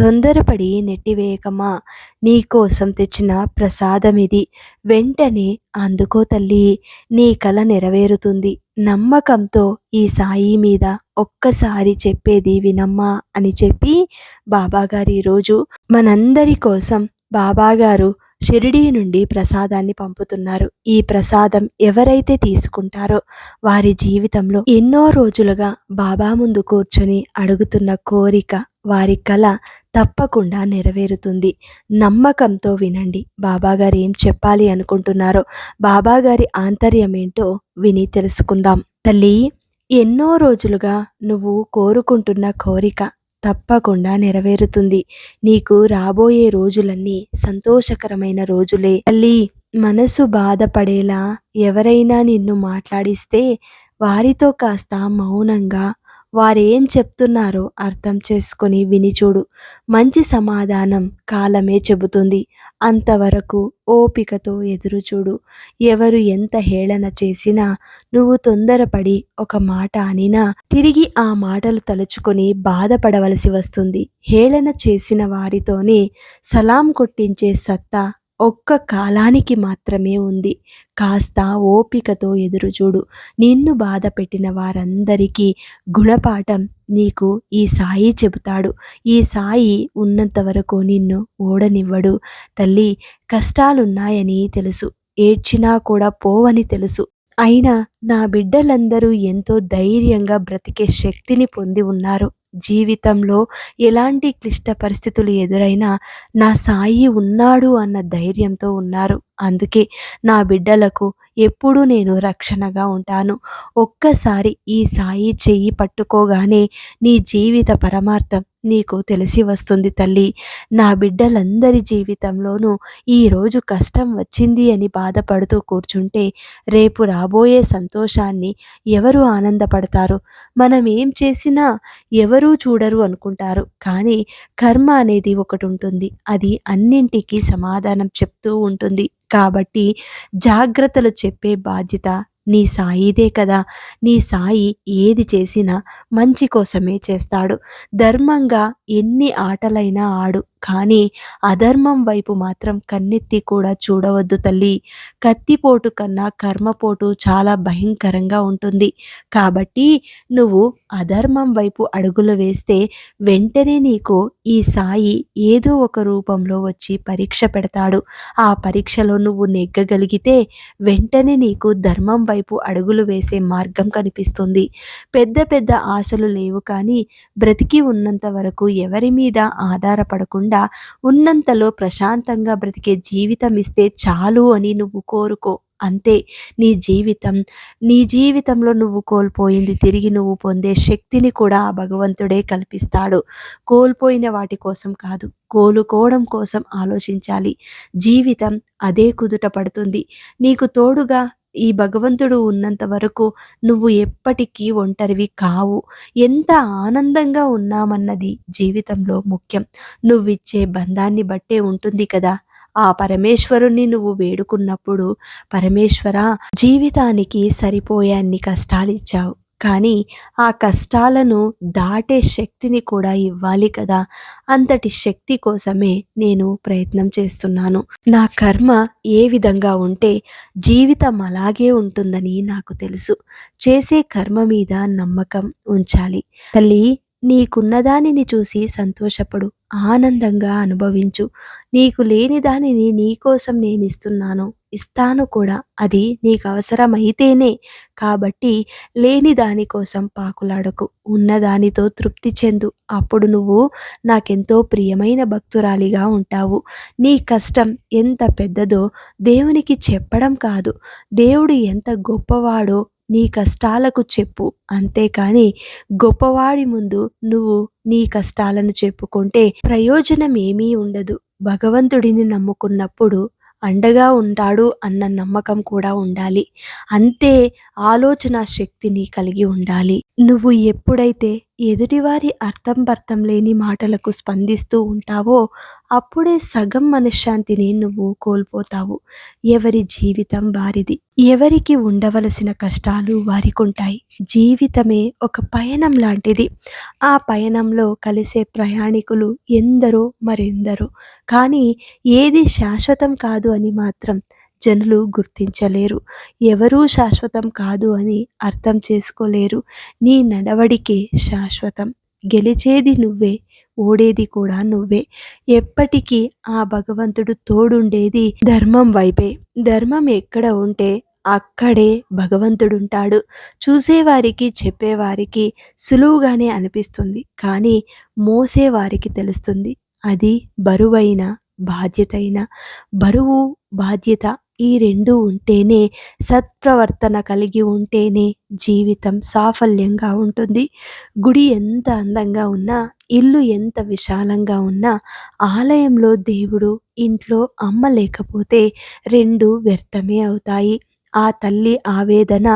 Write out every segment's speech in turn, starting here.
తొందరపడి నెట్టివేయకమా? నీకోసం తెచ్చిన ప్రసాదం ఇది వెంటనే అందుకో తల్లి. నీ కల నెరవేరుతుంది. నమ్మకంతో ఈ సాయి మీద ఒక్కసారి చెప్పేది వినమ్మా అని చెప్పి బాబాగారు ఈరోజు మనందరి కోసం బాబాగారు షిరిడీ నుండి ప్రసాదాన్ని పంపుతున్నారు. ఈ ప్రసాదం ఎవరైతే తీసుకుంటారో వారి జీవితంలో ఎన్నో రోజులుగా బాబా ముందు కూర్చొని అడుగుతున్న కోరిక వారి కళ తప్పకుండా నెరవేరుతుంది. నమ్మకంతో వినండి. బాబాగారు ఏం చెప్పాలి అనుకుంటున్నారో బాబాగారి ఆంతర్యం ఏంటో విని తెలుసుకుందాం. తల్లి ఎన్నో రోజులుగా నువ్వు కోరుకుంటున్న కోరిక తప్పకుండా నెరవేరుతుంది. నీకు రాబోయే రోజులన్నీ సంతోషకరమైన రోజులే. తల్లి మనసు బాధపడేలా ఎవరైనా నిన్ను మాట్లాడిస్తే వారితో కాస్త మౌనంగా వారేం చెప్తున్నారో అర్థం చేసుకొని వినిచూడు మంచి సమాధానం కాలమే చెబుతుంది. అంతవరకు ఓపికతో ఎదురుచూడు ఎవరు ఎంత హేళన చేసినా నువ్వు తొందరపడి ఒక మాట అనినా తిరిగి ఆ మాటలు తలుచుకొని బాధపడవలసి వస్తుంది. హేళన చేసిన వారితోనే సలాం కొట్టించే సత్తా ఒక్క కాలానికి మాత్రమే ఉంది. కాస్త ఓపికతో ఎదురుచూడు నిన్ను బాధ పెట్టిన వారందరికీ గుణపాఠం నీకు ఈ సాయి చెబుతాడు. ఈ సాయి ఉన్నంత వరకు నిన్ను ఓడనివ్వడు. తల్లి కష్టాలున్నాయని తెలుసు. ఏడ్చినా కూడా పోవని తెలుసు. అయినా నా బిడ్డలందరూ ఎంతో ధైర్యంగా బ్రతికే శక్తిని పొంది ఉన్నారు. జీవితంలో ఎలాంటి క్లిష్ట పరిస్థితులు ఎదురైనా నా సాయి ఉన్నాడు అన్న ధైర్యంతో ఉన్నారు. అందుకే నా బిడ్డలకు ఎప్పుడూ నేను రక్షణగా ఉంటాను. ఒక్కసారి ఈ సాయి చెయ్యి పట్టుకోగానే నీ జీవిత పరమార్థం నీకు తెలిసి వస్తుంది తల్లి. నా బిడ్డలందరి జీవితంలోనూ ఈరోజు కష్టం వచ్చింది అని బాధపడుతూ కూర్చుంటే రేపు రాబోయే సంతోషాన్ని ఎవరు ఆనందపడతారు? మనం ఏం చేసినా ఎవరూ చూడరు అనుకుంటారు. కానీ కర్మ అనేది ఒకటి ఉంటుంది అది అన్నింటికీ సమాధానం చెప్తూ ఉంటుంది. కాబట్టి జాగ్రత్తలు చెప్పే బాధ్యత నీ సాయిదే కదా. నీ సాయి ఏది చేసినా మంచి కోసమే చేస్తాడు. ధర్మంగా ఎన్ని ఆటలైనా ఆడు. కానీ అధర్మం వైపు మాత్రం కన్నెత్తి కూడా చూడవద్దు తల్లి. కత్తిపోటు కన్నా కర్మపోటు చాలా భయంకరంగా ఉంటుంది. కాబట్టి నువ్వు అధర్మం వైపు అడుగులు వేస్తే వెంటనే నీకు ఈ సాయి ఏదో ఒక రూపంలో వచ్చి పరీక్ష పెడతాడు. ఆ పరీక్షలో నువ్వు నెగ్గగలిగితే వెంటనే నీకు ధర్మం వైపు అడుగులు వేసే మార్గం కనిపిస్తుంది. పెద్ద పెద్ద ఆశలు లేవు కానీ బ్రతికి ఉన్నంత వరకు ఎవరి మీద ఆధారపడకుండా కాకుండా ఉన్నంతలో ప్రశాంతంగా బ్రతికే జీవితం ఇస్తే చాలు అని నువ్వు కోరుకో. అంతే నీ జీవితం నీ జీవితంలో నువ్వు కోల్పోయింది తిరిగి నువ్వు పొందే శక్తిని కూడా ఆ భగవంతుడే కల్పిస్తాడు. కోల్పోయిన వాటి కోసం కాదు కోలుకోవడం కోసం ఆలోచించాలి. జీవితం అదే కుదుట పడుతుంది. నీకు తోడుగా ఈ భగవంతుడు ఉన్నంత వరకు నువ్వు ఎప్పటికీ ఒంటరివి కావు. ఎంత ఆనందంగా ఉన్నామన్నది జీవితంలో ముఖ్యం. నువ్విచ్చే బంధాన్ని బట్టే ఉంటుంది కదా. ఆ పరమేశ్వరుణ్ణి నువ్వు వేడుకున్నప్పుడు పరమేశ్వర జీవితానికి సరిపోయాన్ని కష్టాలిచ్చావు. కానీ ఆ కష్టాలను దాటే శక్తిని కూడా ఇవ్వాలి కదా. అంతటి శక్తి కోసమే నేను ప్రయత్నం చేస్తున్నాను. నా కర్మ ఏ విధంగా ఉంటే జీవితం అలాగే ఉంటుందని నాకు తెలుసు. చేసే కర్మ మీద నమ్మకం ఉంచాలి. తల్లి నీకున్నదానిని చూసి సంతోషపడు ఆనందంగా అనుభవించు. నీకు లేని దానిని నీకోసం నేను ఇస్తున్నాను ఇస్తాను కూడా. అది నీకు అవసరమైతేనే కాబట్టి లేని దానికోసం పాకులాడకు. ఉన్నదానితో తృప్తి చెందు. అప్పుడు నువ్వు నాకెంతో ప్రియమైన భక్తురాలిగా ఉంటావు. నీ కష్టం ఎంత పెద్దదో దేవునికి చెప్పడం కాదు. దేవుడు ఎంత గొప్పవాడో నీ కష్టాలకు చెప్పు. అంతేకాని గొప్పవాడి ముందు నువ్వు నీ కష్టాలను చెప్పుకుంటే ప్రయోజనం ఏమీ ఉండదు. భగవంతుడిని నమ్ముకున్నప్పుడు అండగా ఉంటాడు అన్న నమ్మకం కూడా ఉండాలి. అంతే ఆలోచన శక్తిని కలిగి ఉండాలి. నువ్వు ఎప్పుడైతే ఎదుటివారి అర్థం పర్థం లేని మాటలకు స్పందిస్తూ ఉంటావో అప్పుడే సగం మనశ్శాంతిని నువ్వు కోల్పోతావు. ఎవరి జీవితం వారిది. ఎవరికి ఉండవలసిన కష్టాలు వారికి ఉంటాయి జీవితమే ఒక పయనం లాంటిది. ఆ పయనంలో కలిసే ప్రయాణికులు ఎందరో మరెందరో. కానీ ఏది శాశ్వతం కాదు అని మాత్రం జనులు గుర్తించలేరు. ఎవరూ శాశ్వతం కాదు అని అర్థం చేసుకోలేరు. నీ నడవడికే శాశ్వతం. గెలిచేది నువ్వే ఓడేది కూడా నువ్వే. ఎప్పటికీ ఆ భగవంతుడు తోడుండేది ధర్మం వైపే. ధర్మం ఎక్కడ ఉంటే అక్కడే భగవంతుడుంటాడు. చూసేవారికి చెప్పేవారికి సులువుగానే అనిపిస్తుంది. కానీ మోసేవారికి తెలుస్తుంది. అది బరువైన బాధ్యతైన. బరువు బాధ్యత ఈ రెండు ఉంటేనే సత్ప్రవర్తన కలిగి ఉంటేనే జీవితం సాఫల్యంగా ఉంటుంది. గుడి ఎంత అందంగా ఉన్నా ఇల్లు ఎంత విశాలంగా ఉన్నా ఆలయంలో దేవుడు ఇంట్లో అమ్మ లేకపోతే రెండు వ్యర్థమే అవుతాయి. ఆ తల్లి ఆవేదన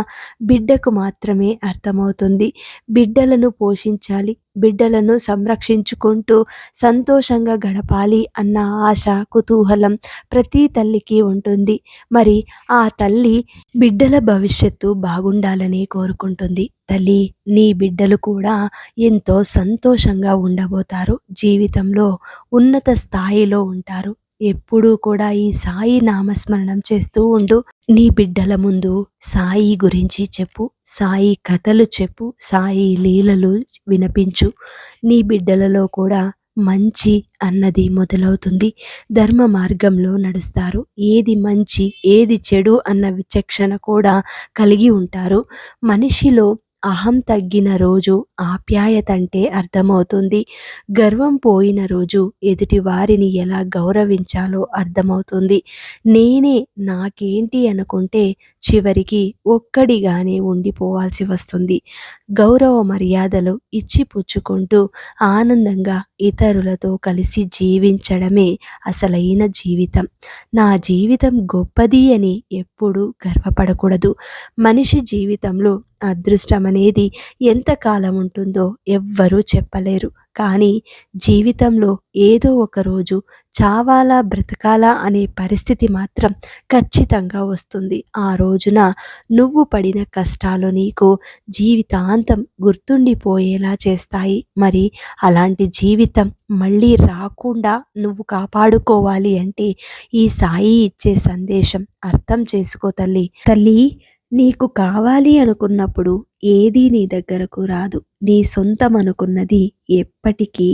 బిడ్డకు మాత్రమే అర్థమవుతుంది. బిడ్డలను పోషించాలి బిడ్డలను సంరక్షించుకుంటూ సంతోషంగా గడపాలి అన్న ఆశ కుతూహలం ప్రతి తల్లికి ఉంటుంది. మరి ఆ తల్లి బిడ్డల భవిష్యత్తు బాగుండాలని కోరుకుంటుంది. తల్లి నీ బిడ్డలు కూడా ఎంతో సంతోషంగా ఉండబోతారు. జీవితంలో ఉన్నత స్థాయిలో ఉంటారు. ఎప్పుడూ కూడా ఈ సాయి నామస్మరణం చేస్తూ ఉండు. నీ బిడ్డల ముందు సాయి గురించి చెప్పు సాయి కథలు చెప్పు సాయి లీలలు వినిపించు. నీ బిడ్డలలో కూడా మంచి అన్నది మొదలవుతుంది. ధర్మ మార్గంలో నడుస్తారు. ఏది మంచి ఏది చెడు అన్న విచక్షణ కూడా కలిగి ఉంటారు. మనిషిలో అహం తగ్గిన రోజు ఆప్యాయత అంటే అర్థమవుతుంది. గర్వం పోయిన రోజు ఎదుటి వారిని ఎలా గౌరవించాలో అర్థమవుతుంది. నేనే నాకేంటి అనుకుంటే చివరికి ఒక్కడిగానే ఉండిపోవాల్సి వస్తుంది. గౌరవ మర్యాదలు ఇచ్చి పుచ్చుకుంటూ ఆనందంగా ఇతరులతో కలిసి జీవించడమే అసలైన జీవితం. నా జీవితం గొప్పది అని ఎప్పుడూ గర్వపడకూడదు. మనిషి జీవితంలో అదృష్టం అనేది ఎంతకాలం ఉంటుందో ఎవ్వరూ చెప్పలేరు. కానీ జీవితంలో ఏదో ఒక రోజు చావాలా బ్రతకాలా అనే పరిస్థితి మాత్రం ఖచ్చితంగా వస్తుంది. ఆ రోజున నువ్వు పడిన కష్టాలు నీకు జీవితాంతం గుర్తుండిపోయేలా చేస్తాయి. మరి అలాంటి జీవితం మళ్ళీ రాకుండా నువ్వు కాపాడుకోవాలి అంటే ఈ సాయి ఇచ్చే సందేశం అర్థం చేసుకో తల్లి. తల్లి నీకు కావాలి అనుకున్నప్పుడు ఏదీ నీ దగ్గరకు రాదు. నీ సొంతం అనుకున్నది ఎప్పటికీ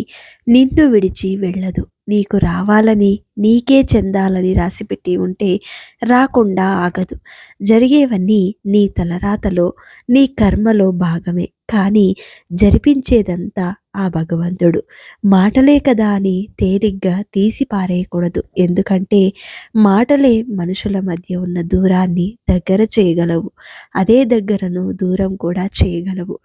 నిన్ను విడిచి వెళ్ళదు. నీకు రావాలని నీకే చెందాలని రాసిపెట్టి ఉంటే రాకుండా ఆగదు. జరిగేవన్నీ నీ తలరాతలో నీ కర్మలో భాగమే. కానీ జరిపించేదంతా ఆ భగవంతుడు. మాటలే కదా అని తేలిగ్గా తీసి పారేయకూడదు. ఎందుకంటే మాటలే మనుషుల మధ్య ఉన్న దూరాన్ని దగ్గర చేయగలవు. అదే దగ్గరను దూరం కూడా చేయగలవు.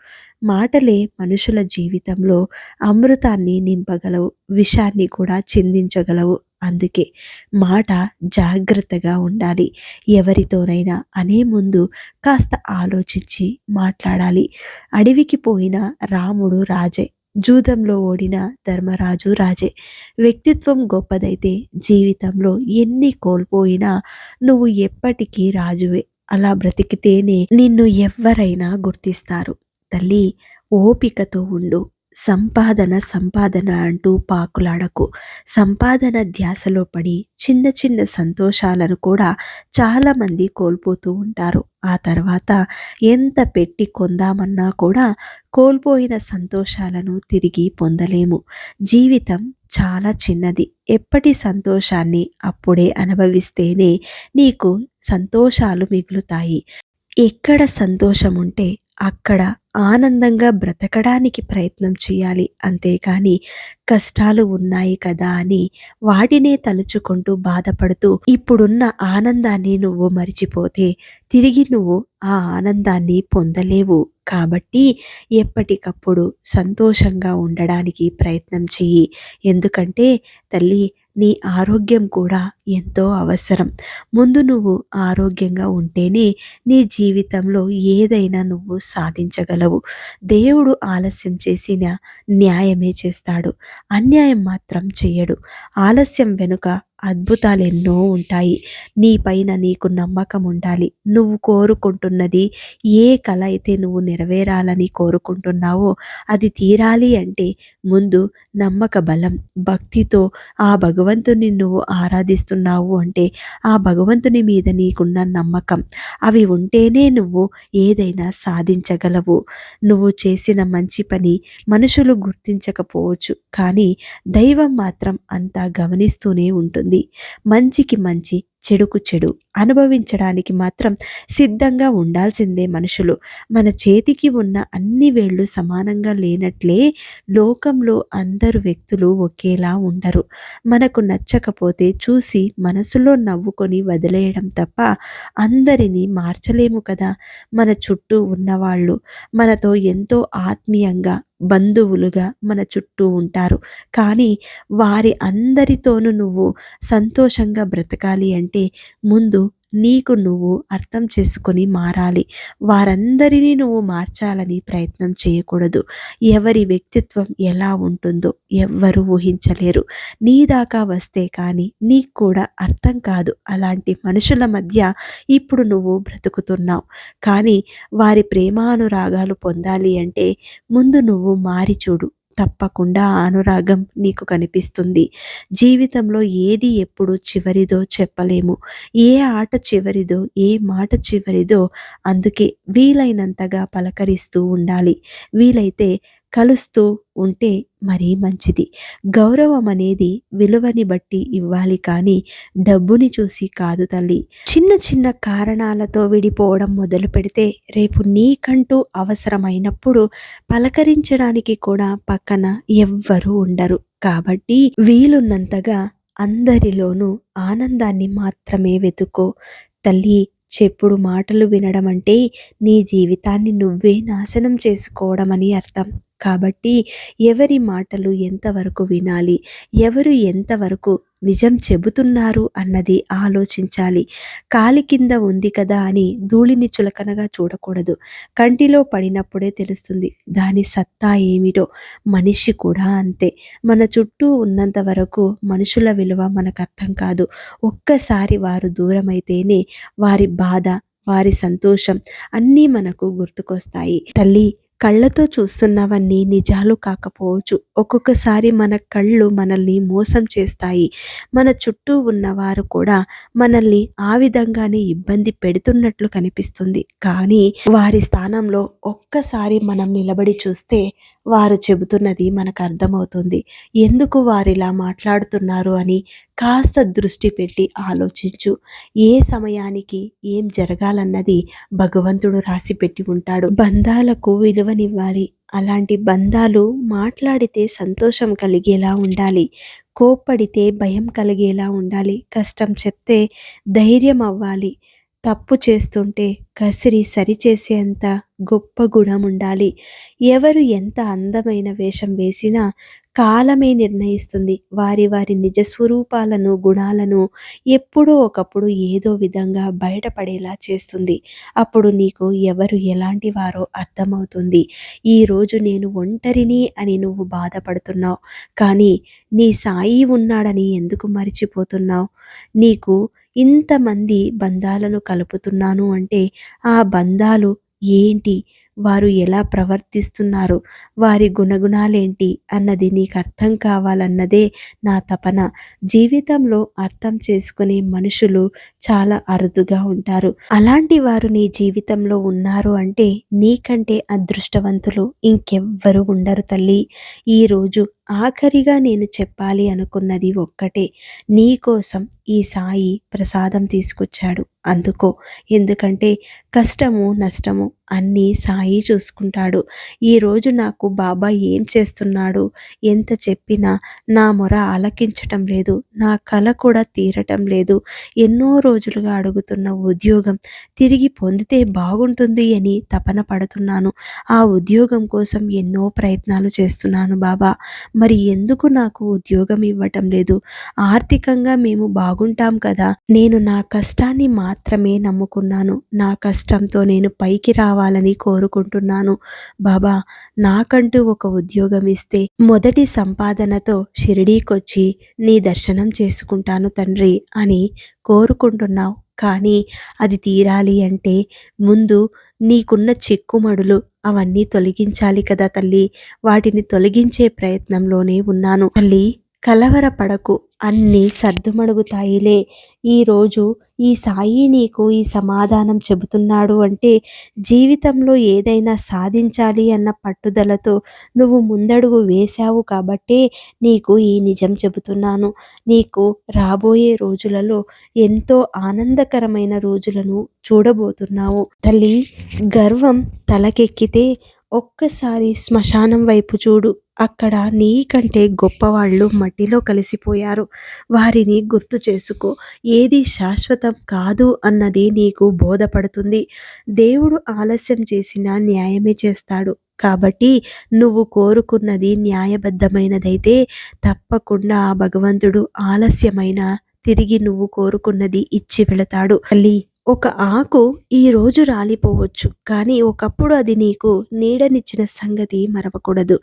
మాటలే మనుషుల జీవితంలో అమృతాన్ని నింపగలవు. విషాన్ని కూడా చిందించగలవు. అందుకే మాట జాగ్రత్తగా ఉండాలి. ఎవరితోనైనా అనే ముందు కాస్త ఆలోచించి మాట్లాడాలి. అడవికి పోయిన రాముడు రాజే జూదంలో ఓడిన ధర్మరాజు రాజే. వ్యక్తిత్వం గొప్పదైతే జీవితంలో ఎన్ని కోల్పోయినా నువ్వు ఎప్పటికీ రాజువే. అలా బ్రతికితేనే నిన్ను ఎవ్వరైనా గుర్తిస్తారు. తల్లి ఓపికతో ఉండు. సంపాదన సంపాదన అంటూ పాకులాడకు. సంపాదన ధ్యాసలో పడి చిన్న చిన్న సంతోషాలను కూడా చాలామంది కోల్పోతూ ఉంటారు. ఆ తర్వాత ఎంత పెట్టి కొందామన్నా కూడా కోల్పోయిన సంతోషాలను తిరిగి పొందలేము. జీవితం చాలా చిన్నది. ఎప్పటి సంతోషాన్ని అప్పుడే అనుభవిస్తేనే నీకు సంతోషాలు మిగులుతాయి. ఎక్కడ సంతోషం ఉంటే అక్కడ ఆనందంగా బ్రతకడానికి ప్రయత్నం చేయాలి. అంతేకాని కష్టాలు ఉన్నాయి కదా అని వాటినే తలుచుకుంటూ బాధపడుతూ ఇప్పుడున్న ఆనందాన్ని నువ్వు మరిచిపోతే తిరిగి నువ్వు ఆ ఆనందాన్ని పొందలేవు. కాబట్టి ఎప్పటికప్పుడు సంతోషంగా ఉండడానికి ప్రయత్నం చెయ్యి. ఎందుకంటే తల్లి నీ ఆరోగ్యం కూడా ఎంతో అవసరం. ముందు నువ్వు ఆరోగ్యంగా ఉంటేనే నీ జీవితంలో ఏదైనా నువ్వు సాధించగలవు. దేవుడు ఆలస్యం చేసిన న్యాయమే చేస్తాడు. అన్యాయం మాత్రం చెయ్యడు ఆలస్యం వెనుక అద్భుతాలు ఎన్నో ఉంటాయి నీపైన నీకు నమ్మకం ఉండాలి. నువ్వు కోరుకుంటున్నది ఏ కళ అయితే నువ్వు నెరవేరాలని కోరుకుంటున్నావో అది తీరాలి అంటే ముందు నమ్మక బలం భక్తితో ఆ భగవంతుని నువ్వు ఆరాధిస్తున్నావు అంటే ఆ భగవంతుని మీద నీకున్న నమ్మకం. అవి ఉంటేనే నువ్వు ఏదైనా సాధించగలవు. నువ్వు చేసిన మంచి పని మనుషులు గుర్తించకపోవచ్చు. కానీ దైవం మాత్రం అంతా గమనిస్తూనే ఉంటుంది. ఉంటుంది. మంచికి మంచి చెడుకు చెడు. అనుభవించడానికి మాత్రం సిద్ధంగా ఉండాల్సిందే మనుషులు. మన చేతికి ఉన్న అన్ని వేళ్ళు సమానంగా లేనట్లే లోకంలో అందరు వ్యక్తులు ఒకేలా ఉండరు. మనకు నచ్చకపోతే చూసి మనసులో నవ్వుకొని వదిలేయడం తప్ప అందరినీ మార్చలేము కదా? మన చుట్టూ ఉన్నవాళ్ళు మనతో ఎంతో ఆత్మీయంగా బంధువులుగా మన చుట్టూ ఉంటారు. కానీ వారి అందరితోనూ నువ్వు సంతోషంగా బ్రతకాలి అంటే ముందు నీకు నువ్వు అర్థం చేసుకొని మారాలి. వారందరినీ నువ్వు మార్చాలని ప్రయత్నం చేయకూడదు. ఎవరి వ్యక్తిత్వం ఎలా ఉంటుందో ఎవ్వరు ఊహించలేరు. నీ దాకా వస్తే కానీ నీకు కూడా అర్థం కాదు. అలాంటి మనుషుల మధ్య ఇప్పుడు నువ్వు బ్రతుకుతున్నావు. కానీ వారి ప్రేమానురాగాలు పొందాలి అంటే ముందు నువ్వు మారి చూడు. తప్పకుండా అనురాగం నీకు కనిపిస్తుంది. జీవితంలో ఏది ఎప్పుడు చివరిదో చెప్పలేము. ఏ ఆట చివరిదో ఏ మాట చివరిదో అందుకే వీలైనంతగా పలకరిస్తూ ఉండాలి. వీలైతే కలుస్తూ ఉంటే మరీ మంచిది. గౌరవం అనేది విలువని బట్టి ఇవ్వాలి కానీ డబ్బుని చూసి కాదు తల్లి. చిన్న చిన్న కారణాలతో విడిపోవడం మొదలు పెడితే రేపు నీకంటూ అవసరమైనప్పుడు పలకరించడానికి కూడా పక్కన ఎవ్వరూ ఉండరు. కాబట్టి వీలున్నంతగా అందరిలోనూ ఆనందాన్ని మాత్రమే వెతుకో. తల్లి చెప్పుడు మాటలు వినడం అంటే నీ జీవితాన్ని నువ్వే నాశనం చేసుకోవడం అని అర్థం. కాబట్టి ఎవరి మాటలు ఎంతవరకు వినాలి? ఎవరు ఎంతవరకు నిజం చెబుతున్నారు అన్నది ఆలోచించాలి. కాలి కింద ఉంది కదా అని ధూళిని చులకనగా చూడకూడదు. కంటిలో పడినప్పుడే తెలుస్తుంది దాని సత్తా ఏమిటో. మనిషి కూడా అంతే. మన చుట్టూ ఉన్నంత వరకు మనుషుల విలువ మనకు అర్థం కాదు. ఒక్కసారి వారు దూరమైతేనే వారి బాధ వారి సంతోషం అన్నీ మనకు గుర్తుకొస్తాయి. తల్లి కళ్ళతో చూస్తున్నవన్నీ నిజాలు కాకపోవచ్చు. ఒక్కొక్కసారి మన కళ్ళు మనల్ని మోసం చేస్తాయి. మన చుట్టూ ఉన్నవారు కూడా మనల్ని ఆ విధంగానే ఇబ్బంది పెడుతున్నట్లు కనిపిస్తుంది. కానీ వారి స్థానంలో ఒక్కసారి మనం నిలబడి చూస్తే వారు చెబుతున్నది మనకు అర్థమవుతుంది. ఎందుకు వారు ఇలా మాట్లాడుతున్నారు అని కాస్త దృష్టి పెట్టి ఆలోచించు. ఏ సమయానికి ఏం జరగాలన్నది భగవంతుడు రాసి పెట్టి ఉంటాడు. బంధాలకు విలువనివ్వాలి. అలాంటి బంధాలు మాట్లాడితే సంతోషం కలిగేలా ఉండాలి. కోప్పడితే భయం కలిగేలా ఉండాలి. కష్టం చెప్తే ధైర్యం అవ్వాలి. తప్పు చేస్తుంటే కసిరి సరిచేసేంత గొప్ప గుణం ఉండాలి. ఎవరు ఎంత అందమైన వేషం వేసినా కాలమే నిర్ణయిస్తుంది. వారి వారి నిజ స్వరూపాలను గుణాలను ఎప్పుడో ఒకప్పుడు ఏదో విధంగా బయటపడేలా చేస్తుంది. అప్పుడు నీకు ఎవరు ఎలాంటి వారో అర్థమవుతుంది. ఈరోజు నేను ఒంటరిని అని నువ్వు బాధపడుతున్నావు. కానీ నీ సాయి ఉన్నాడని ఎందుకు మర్చిపోతున్నావు? నీకు ఇంతమంది బంధాలను కలుపుతున్నాను అంటే ఆ బంధాలు ఏంటి? వారు ఎలా ప్రవర్తిస్తున్నారు? వారి గుణగుణాలేంటి? అన్నది నీకు అర్థం కావాలన్నదే నా తపన. జీవితంలో అర్థం చేసుకునే మనుషులు చాలా అరుదుగా ఉంటారు. అలాంటి వారు నీ జీవితంలో ఉన్నారు అంటే నీకంటే అదృష్టవంతులు ఇంకెవ్వరు ఉండరు తల్లి. ఈరోజు ఆఖరిగా నేను చెప్పాలి అనుకున్నది ఒక్కటే. నీ కోసం ఈ సాయి ప్రసాదం తీసుకొచ్చాడు. అందుకో ఎందుకంటే కష్టము నష్టము అన్నీ సాయి చూసుకుంటాడు. ఈరోజు నాకు బాబా ఏం చేస్తున్నాడు? ఎంత చెప్పినా నా మొర ఆలకించటం లేదు. నా కల కూడా తీరటం లేదు. ఎన్నో రోజులుగా అడుగుతున్న ఉద్యోగం తిరిగి పొందితే బాగుంటుంది అని తపన పడుతున్నాను. ఆ ఉద్యోగం కోసం ఎన్నో ప్రయత్నాలు చేస్తున్నాను బాబా. మరి ఎందుకు నాకు ఉద్యోగం ఇవ్వటం లేదు? ఆర్థికంగా మేము బాగుంటాం కదా. నేను నా కష్టాన్ని మాత్రమే నమ్ముకున్నాను. నా కష్టంతో నేను పైకి రావాలని కోరుకుంటున్నాను. బాబా నాకంటూ ఒక ఉద్యోగం ఇస్తే మొదటి సంపాదనతో షిరిడీకొచ్చి నీ దర్శనం చేసుకుంటాను తండ్రి అని కోరుకుంటున్నావు. కానీ అది తీరాలి అంటే ముందు నీకున్న చిక్కుమడులు అవన్నీ తొలగించాలి కదా తల్లి. వాటిని తొలగించే ప్రయత్నంలోనే ఉన్నాను. తల్లి కలవరపడకు. అన్నీ సర్దుమడుగుతాయిలే. ఈరోజు ఈ సాయి నీకు ఈ సమాధానం చెబుతున్నాడు అంటే జీవితంలో ఏదైనా సాధించాలి అన్న పట్టుదలతో నువ్వు ముందడుగు వేశావు కాబట్టే నీకు ఈ నిజం చెబుతున్నాను. నీకు రాబోయే రోజులలో ఎంతో ఆనందకరమైన రోజులను చూడబోతున్నావు. తల్లి గర్వం తలకెక్కితే ఒక్కసారి శ్మశానం వైపు చూడు. అక్కడ నీకంటే గొప్పవాళ్ళు మట్టిలో కలిసిపోయారు. వారిని గుర్తు చేసుకో. ఏది శాశ్వతం కాదు అన్నది నీకు బోధపడుతుంది. దేవుడు ఆలస్యం చేసిన న్యాయమే చేస్తాడు. కాబట్టి నువ్వు కోరుకున్నది న్యాయబద్ధమైనదైతే తప్పకుండా ఆ భగవంతుడు ఆలస్యమైన తిరిగి నువ్వు కోరుకున్నది ఇచ్చి వెళతాడు. తల్లి ఒక ఆకు ఈరోజు రాలిపోవచ్చు కానీ ఒకప్పుడు అది నీకు నీడనిచ్చిన సంగతి మరవకూడదు.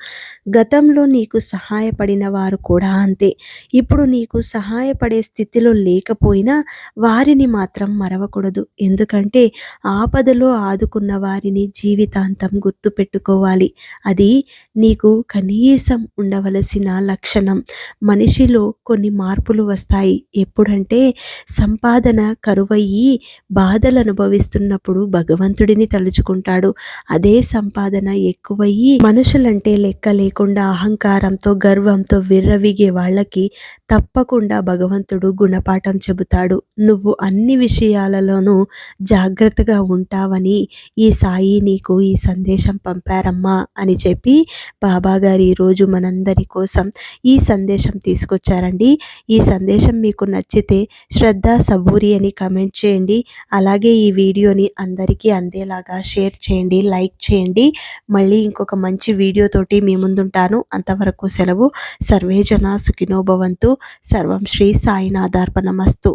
గతంలో నీకు సహాయపడిన వారు కూడా అంతే. ఇప్పుడు నీకు సహాయపడే స్థితిలో లేకపోయినా వారిని మాత్రం మరవకూడదు. ఎందుకంటే ఆపదలో ఆదుకున్న వారిని జీవితాంతం గుర్తుపెట్టుకోవాలి అది నీకు కనీసం ఉండవలసిన లక్షణం. మనిషిలో కొన్ని మార్పులు వస్తాయి. ఎప్పుడంటే సంపాదన కరువయ్యి బాధలు అనుభవిస్తున్నప్పుడు భగవంతుడిని తలుచుకుంటాడు. అదే సంపాదన ఎక్కువయ్యి మనుషులంటే లెక్క లేకుండా అహంకారంతో గర్వంతో విర్రవిగే వాళ్ళకి తప్పకుండా భగవంతుడు గుణపాఠం చెబుతాడు. నువ్వు అన్ని విషయాలలోనూ జాగ్రత్తగా ఉంటావని ఈ సాయి నీకు ఈ సందేశం పంపారమ్మా అని చెప్పి బాబాగారు ఈరోజు మనందరి కోసం ఈ సందేశం తీసుకొచ్చారండి. ఈ సందేశం మీకు నచ్చితే శ్రద్ధ సబూరి అని కమెంట్ చేయండి. అలాగే ఈ వీడియోని అందరికీ అందేలాగా షేర్ చేయండి లైక్ చేయండి. మళ్ళీ ఇంకొక మంచి వీడియోతోటి మీ ముందుంటాను. అంతవరకు సెలవు. సర్వేజన సుఖినోభవంతు సర్వం శ్రీ సాయినాథార్పణమస్తు.